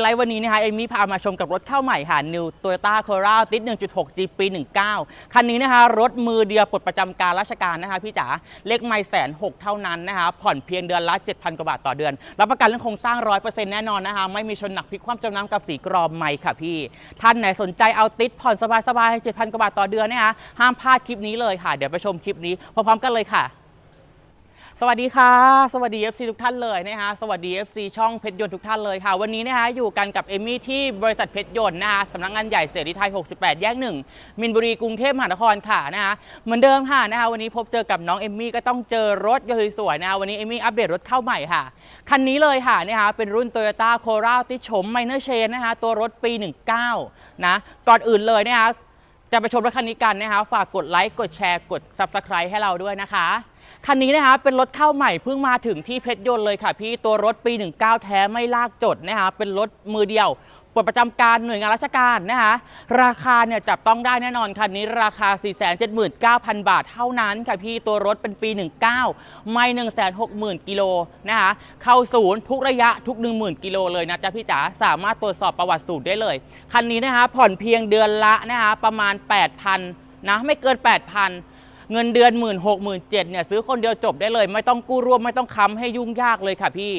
ไลท์วันนี้นะคะเอมี่พามาชมกับรถเข้าใหม่ค่ะ New Toyota Corolla ติด 1.6 G ปี19คันนี้นะคะ รถมือเดียวปลดประจำการราชการนะคะพี่จ๋าเลขไม่แสนหกเท่านั้นนะคะ ผ่อนเพียงเดือนละ 7,000 กว่าบาทต่อเดือน รับประกันเรื่องโครงสร้าง 100%แน่นอนนะคะ ไม่มีชนหนักพลิกคว่ำจมน้ำกับสีกรอบใหม่ค่ะพี่ ท่านไหนสนใจเอาติดผ่อนสบายๆ7,000 กว่าบาทต่อเดือนนะคะห้ามพลาดคลิปนี้เลยค่ะ เดี๋ยวไปชมคลิปนี้พร้อมๆกันเลยค่ะ สวัสดีค่ะ สวัสดี FC ทุกท่านเลยนะคะสวัสดี FC ช่องเพชรยนต์ทุกท่านเลยค่ะ วันนี้นะคะอยู่กันกับเอมี่ที่บริษัทเพชรยนต์นะคะสำนักงานใหญ่เสรีไทย 68 แยกหนึ่งมินบุรีกรุงเทพมหานครค่ะนะคะเหมือนเดิมค่ะนะคะวันนี้พบเจอกับน้องเอมี่ก็ต้องเจอรถยนต์สวยๆนะคะวันนี้เอมี่อัปเดตรถเข้าใหม่ค่ะ คันนี้เลยค่ะนะคะเป็นรุ่น Toyota Corolla ที่ชม Minor Change นะคะตัวรถปี 19นะก่อนอื่นเลยนะคะ จะไปชมรถคันนี้กันนะคะฝากกดไลค์กดแชร์กด Subscribe ให้เราด้วยนะคะ คันนี้นะคะเป็นรถเข้าใหม่เพิ่งมาถึงที่เพชรยนต์เลยค่ะ พี่ตัวรถปี 19 แท้ไม่ลากจดนะคะเป็นรถมือเดียว ปลดประจำการหน่วยงานราชการนะคะ ราคาเนี่ยจับต้องได้แน่นอนคันนี้ราคา 479,000 บาทเท่านั้นค่ะพี่ตัวรถเป็นปี 19 ไม่ 160,000 กิโลนะคะเข้าศูนย์ทุกระยะทุก 10,000 กิโลเลยนะจ๊ะพี่จ๋าสามารถตรวจสอบประวัติสูตรได้เลย คันนี้นะคะผ่อนเพียงเดือนละนะคะประมาณ 8,000นะไม่เกิน 8,000 เงินเดือน 1 6 0 0 0 7เนี่ยซื้อคนเดียวจบได้เลย ไม่ต้องกู้ร่วมไม่ต้องค้ำให้ยุ่งยากเลยค่ะพี่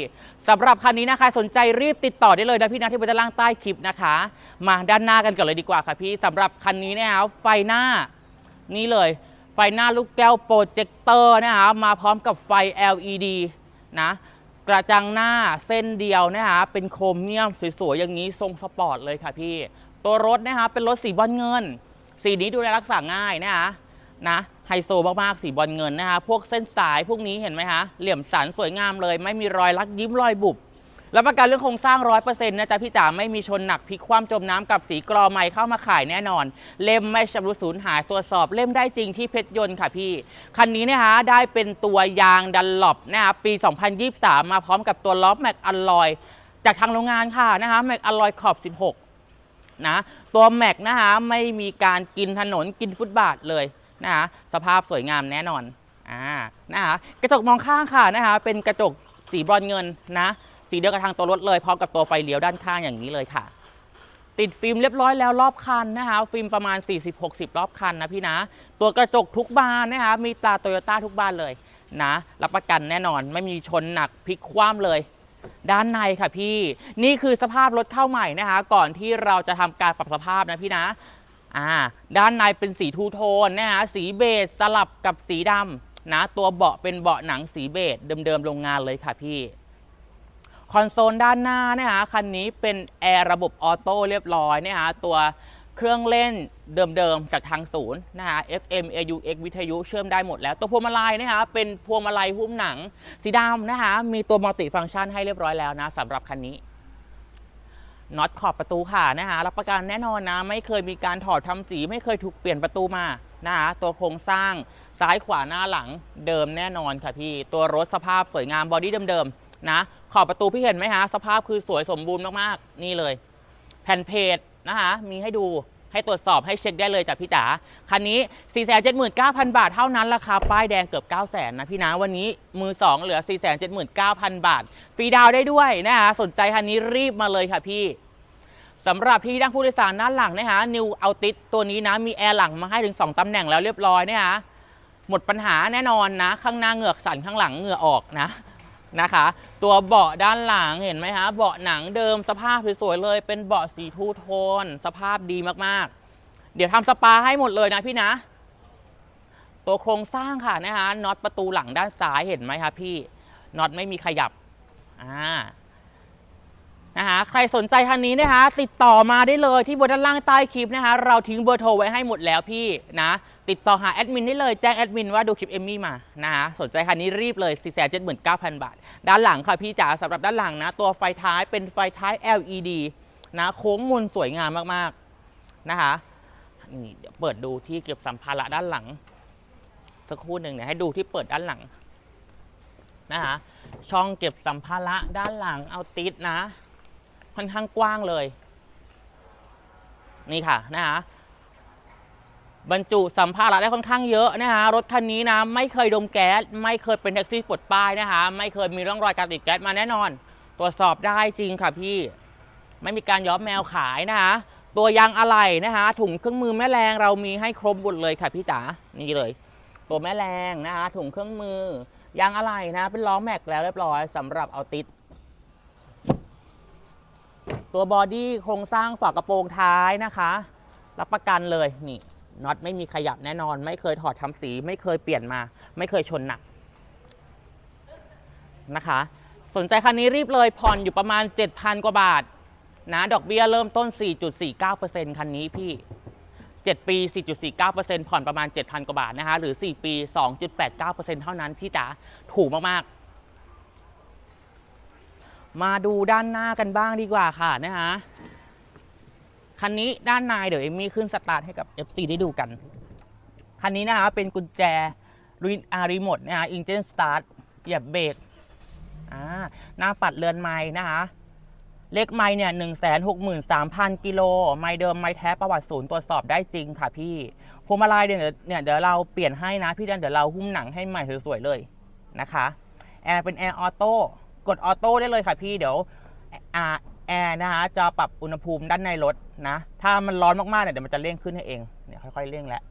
สำหรับคันนี้นะคะ สนใจรีบติดต่อได้เลยนะพี่นะที่บนด้านล่างใต้คลิปนะคะ มาด้านหน้ากันก่อนเลยดีกว่าค่ะพี่สำหรับคันนี้นะคะไฟหน้านี่เลย ไฟหน้าลูกแก้วโปรเจคเตอร์นะคะมาพร้อมกับไฟ LED นะกระจังหน้าเส้นเดียวนะคะเป็นโครเมียมสวยๆอย่างนี้ทรงสปอร์ตเลยค่ะพี่ ตัวรถนะคะเป็นรถสีบอลเงิน สีนี้ดูแลรักษาง่ายนะคะ นะไฮโซมากๆสีบอลเงินนะคะ พวกเส้นสายพวกนี้เห็นไหมคะ เหลี่ยมสันสวยงามเลย ไม่มีรอยลักยิ้มรอยบุบรับประกันเรื่องโครงสร้างร้อยเปอร์เซ็นต์นะจ๊ะพี่จ๋าไม่มีชนหนักพลิกคว่ำจมน้ำกับสีกรอใหม่เข้ามาขายแน่นอน เล่มไม่ชำรุดสูญหายตรวจสอบเล่มได้จริงที่เพชรยนต์ค่ะพี่ คันนี้นะคะได้เป็นตัวยางดันหลบนะคะปี 2023 มาพร้อมกับตัวล้อแม็กอลลอย จากทางโรงงานค่ะนะคะแม็กอลลอยขอบ 16นะตัวแม็กนะคะไม่มีการกินถนนกินฟุตบาทเลย นะคะสภาพสวยงามแน่นอนอ่านะคะกระจกมองข้างค่ะนะคะเป็นกระจกสีบรอนเงินนะสีเดียวกับทางตัวรถเลยพร้อมกับตัวไฟเลี้ยวด้านข้างอย่างนี้เลยค่ะ ติดฟิล์มเรียบร้อยแล้วรอบคันนะคะฟิล์มประมาณ 40-60 รอบคันนะพี่นะ ตัวกระจกทุกบานนะคะมีตราโตโยต้าทุกบานเลยนะรับประกันแน่นอนไม่มีชนหนักพลิกคว่ำเลยด้านในค่ะพี่นี่คือสภาพรถเข้าใหม่นะคะ ก่อนที่เราจะทำการปรับสภาพนะพี่นะ อ่าด้านในเป็นสีทูโทนนะคะสีเบจสลับกับสีดำนะตัวเบาะเป็นเบาะหนังสีเบจเดิมๆโรงงานเลยค่ะพี่คอนโซลด้านหน้านะคะคันนี้เป็นแอร์ระบบออโต้เรียบร้อยนะคะตัวเครื่องเล่นเดิมๆจากทางศูนย์นะคะ FM AUX วิทยุเชื่อมได้หมดแล้ว ตัวพวงมาลัยนะคะเป็นพวงมาลัยหุ้มหนังสีดำนะคะมีตัวมัลติฟังก์ชันให้เรียบร้อยแล้วนะสำหรับคันนี้ น็อตขอบประตูค่ะนะคะรับประกันแน่นอนนะ ไม่เคยมีการถอดทำสี ไม่เคยถูกเปลี่ยนประตูมานะคะตัวโครงสร้างซ้ายขวาหน้าหลังเดิมแน่นอนค่ะพี่ ตัวรถสภาพสวยงามบอดี้เดิมๆนะขอบประตูพี่เห็นไหมฮะสภาพคือสวยสมบูรณ์มากๆนี่เลย แผ่นเพจนะคะมีให้ดู ให้ตรวจสอบให้เช็คได้เลยจากพี่จ๋าคันนี้ 479,000 บาทเท่านั้นราคาป้ายแดงเกือบ900,000นะพี่นะวันนี้มือ 2 เหลือ 479,000 บาท ฟรีดาวได้ด้วยนะคะสนใจคันนี้รีบมาเลยค่ะพี่สำหรับที่นั่งผู้โดยสารด้านหลังนะคะ New Altis ตัวนี้นะมีแอร์หลังมาให้ถึง 2ตำแหน่งแล้วเรียบร้อยนะคะหมดปัญหาแน่นอนนะ ข้างหน้าเหงือกสั่นข้างหลังเหงื่อออกนะ นะคะ ตัวเบาะด้านหลังเห็นไหมคะเบาะหนังเดิมสภาพสวยๆเลย เป็นเบาะสีทูโทน สภาพดีมากๆ เดี๋ยวทำสปาให้หมดเลยนะพี่นะ ตัวโครงสร้างค่ะนะคะน็อตประตูหลังด้านซ้ายเห็นไหมคะพี่น็อตไม่มีขยับอ่า นะคะใครสนใจคันนี้นะคะ ติดต่อมาได้เลยที่บนด้านล่างใต้คลิปนะคะ เราทิ้งเบอร์โทรไว้ให้หมดแล้วพี่นะติดต่อหาแอดมินได้เลยแจ้งแอดมินว่าดูคลิปเอมมี่มานะคะสนใจคันนี้รีบเลย 479,000 บาท ด้านหลังค่ะพี่จ๋าสำหรับด้านหลังนะ ตัวไฟท้ายเป็นไฟท้าย LED นะโค้งมนสวยงามมากๆนะคะนี่เดี๋ยวเปิดดูที่เก็บสัมภาระด้านหลังสักครู่หนึ่งเนี่ยให้ดูที่เปิดด้านหลังนะคะช่องเก็บสัมภาระด้านหลังเอาติดนะ ค่อนข้างกว้างเลย นี่ค่ะนะคะบรรจุสัมภาระได้ค่อนข้างเยอะนะคะรถคันนี้นะไม่เคยดมแก๊ส ไม่เคยเป็นแท็กซี่ปลดป้ายนะคะไม่เคยมีร่องรอยการติดแก๊สมาแน่นอน ตรวจสอบได้จริงค่ะพี่ ไม่มีการย้อมแมวขายนะคะตัวยางอะไหล่นะคะถุงเครื่องมือแม่แรงเรามีให้ครบหมดเลยค่ะพี่จ๋านี่เลย ตัวแม่แรงนะคะถุงเครื่องมือ ยางอะไหล่นะเป็นล้อแม็กแล้วเรียบร้อยสำหรับเอาติด ตัวบอดี้โครงสร้างฝากระโปรงท้ายนะคะ รับประกันเลยนี่น็อตไม่มีขยับแน่นอน ไม่เคยถอดทำสี ไม่เคยเปลี่ยนมา ไม่เคยชนหนักนะคะ สนใจคันนี้รีบเลยผ่อนอยู่ประมาณ 7,000 กว่าบาท นะ ดอกเบี้ยเริ่มต้น 4.49%คันนี้พี่ 7 ปี 4.49%ผ่อนประมาณ 7,000 กว่าบาทนะคะ หรือ 4 ปี 2.89%เท่านั้นพี่จ๋าถูกมาก ๆ มาดูด้านหน้ากันบ้างดีกว่าค่ะนะคะคันนี้ด้านในเดี๋ยวเอมมี่ขึ้นสตาร์ทให้กับ FC ได้ดูกัน คันนี้นะคะเป็นกุญแจรีอารีโมทนะคะอินเจนสตาร์ทเหยียบเบรกอ่าหน้าปัดเรือนไม้นะคะเลขไม้เนี่ยหนึ่งแสนหกหมื่นสามพันกิโล ไม้เดิมไม้แท้ประวัติศูนย์ตรวจสอบได้จริงค่ะพี่พวงมาลัยเนี่ยเนี่ยเดี๋ยวเราเปลี่ยนให้นะพี่เดนเดี๋ยวเราหุ้มหนังให้ใหม่สวยๆเลยนะคะแอร์เป็นแอร์ออโต้ กดออโต้ได้เลยค่ะพี่เดี๋ยวแอร์นะคะจะปรับอุณหภูมิด้านในรถนะ ถ้ามันร้อนมากๆเนี่ยเดี๋ยวมันจะเร่งขึ้นให้เองเนี่ยค่อยๆเร่งแล้ว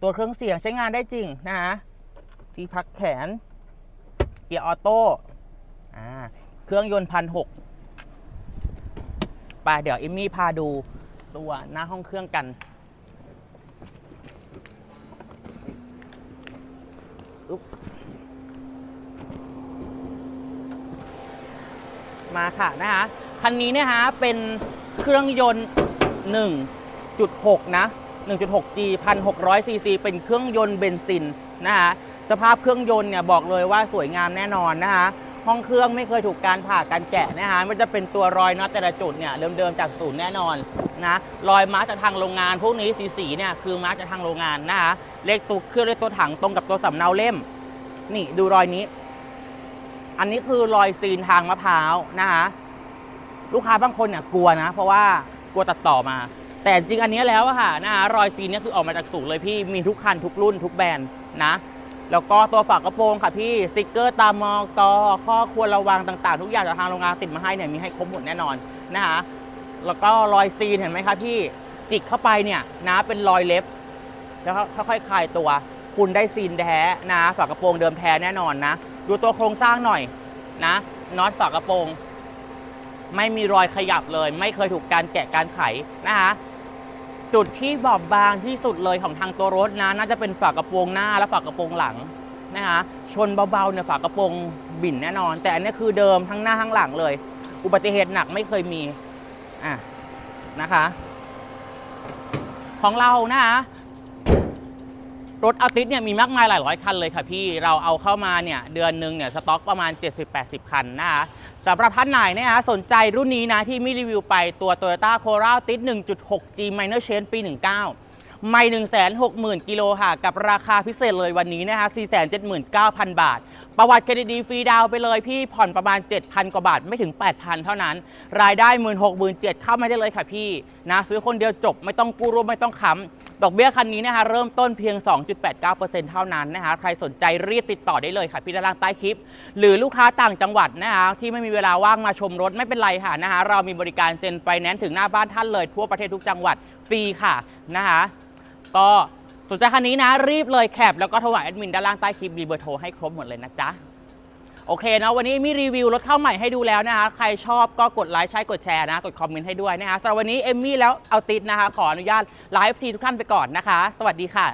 ตัวเครื่องเสียงใช้งานได้จริงนะคะที่พักแขน เกียร์ออโต้เครื่องยนต์พันหกไปเดี๋ยวอิมมี่พาดูตัวหน้าห้องเครื่องกันอุ๊บ มาค่ะนะคะคันนี้เนะคะเป็นเครื่องยนต์ 1.6 นะ 1.6G 1,600 cc เป็นเครื่องยนต์เบนซินนะคะสภาพเครื่องยนต์เนี่ยบอกเลยว่าสวยงามแน่นอนนะคะห้องเครื่องไม่เคยถูกการผ่าการแกะนะคะมันจะเป็นตัวรอยน็อตแต่ละจุดเนี่ยเดิมๆจากศูนย์แน่นอนนะรอยมาร์กจากทางโรงงานพวกนี้สีๆเนี่ยคือมาร์กจากทางโรงงานนะคะเลขตัวเครื่องเลขตัวถังตรงกับตัวสำเนาเล่ม นี่ดูรอยนี้ อันนี้คือรอยซีนทางมะพร้าวนะคะลูกค้าบางคนเนี่ยกลัวนะ เพราะว่ากลัวตัดต่อมา แต่จริงอันนี้แล้วอะค่ะนะคะรอยซีนเนี่ยคือออกมาจากสูงเลยพี่มีทุกคันทุกรุ่นทุกแบรนด์นะแล้วก็ตัวฝากระโปรงค่ะพี่สติกเกอร์ตามอกอข้อควรระวังต่างๆ ทุกอย่างจากทางโรงงานติดมาให้เนี่ยมีให้ครบหมดแน่นอนนะคะแล้วก็รอยซีนเห็นไหมคะพี่จิกเข้าไปเนี่ยนะเป็นรอยเล็บ แล้วค่อยๆคลายตัว คุณได้ซีนแท้นะฝากระโปรงเดิมแท้แน่นอนนะ ดูตัวโครงสร้างหน่อยนะน็อตฝากระโปรง ไม่มีรอยขยับเลย ไม่เคยถูกการแกะการไขนะคะจุดที่บอบบางที่สุดเลยของทางตัวรถนะ น่าจะเป็นฝากระโปรงหน้าและฝากระโปรงหลังนะคะชนเบาๆเนี่ยฝากระโปรงบิ่นแน่นอน แต่อันนี้คือเดิมทั้งหน้าทั้งหลังเลย อุบัติเหตุหนักไม่เคยมีอะนะคะ ของเรานะคะ รถอาติสเนี่ยมีมากมายหลายร้อยคันเลยค่ะพี่เราเอาเข้ามาเนี่ยเดือนหนึ่งเนี่ยสต็อกประมาณ 70-80 คันนะคะสำหรับท่านไหนนะคะสนใจรุ่นนี้นะที่มีรีวิวไปตัว Toyota Corolla ติด 1.6G Minor Change ปี 19 ไม่ 160,000 กิโลค่ะ กับราคาพิเศษเลยวันนี้นะคะ 479,000 บาท ประวัติเครดิตดีฟรีดาวไปเลยพี่ผ่อนประมาณ 7,000 กว่าบาท ไม่ถึง 8,000 เท่านั้น รายได้ 16,000เข้ามาได้เลยค่ะพี่นะซื้อคนเดียวจบไม่ต้องกู้ร่วมไม่ต้องค้ำ ดอกเบี้ยคันนี้นะคะเริ่มต้นเพียง 2.89%เท่านั้นนะคะใครสนใจรีบติดต่อได้เลยค่ะพี่ด้านล่างใต้คลิป หรือลูกค้าต่างจังหวัดนะคะที่ไม่มีเวลาว่างมาชมรถไม่เป็นไรค่ะนะคะเรามีบริการเซ็นไฟแนนซ์ถึงหน้าบ้านท่านเลยทั่วประเทศทุกจังหวัดฟรีค่ะนะคะก็สนใจคันนี้นะรีบเลยแคปแล้วก็โทรหาแอดมินด้านล่างใต้คลิปมีเบอร์โทรให้ครบหมดเลยนะจ๊ะ โอเคนะวันนี้มีรีวิวรถเข้าใหม่ให้ดูแล้วนะคะใครชอบก็กดไลค์ใช้กดแชร์นะกดคอมเมนต์ให้ด้วยนะคะสำหรับวันนี้เอมมี่แล้วเอาติดนะคะขออนุญาตไลฟ์ซีทุกท่านไปก่อนนะคะ สวัสดีค่ะ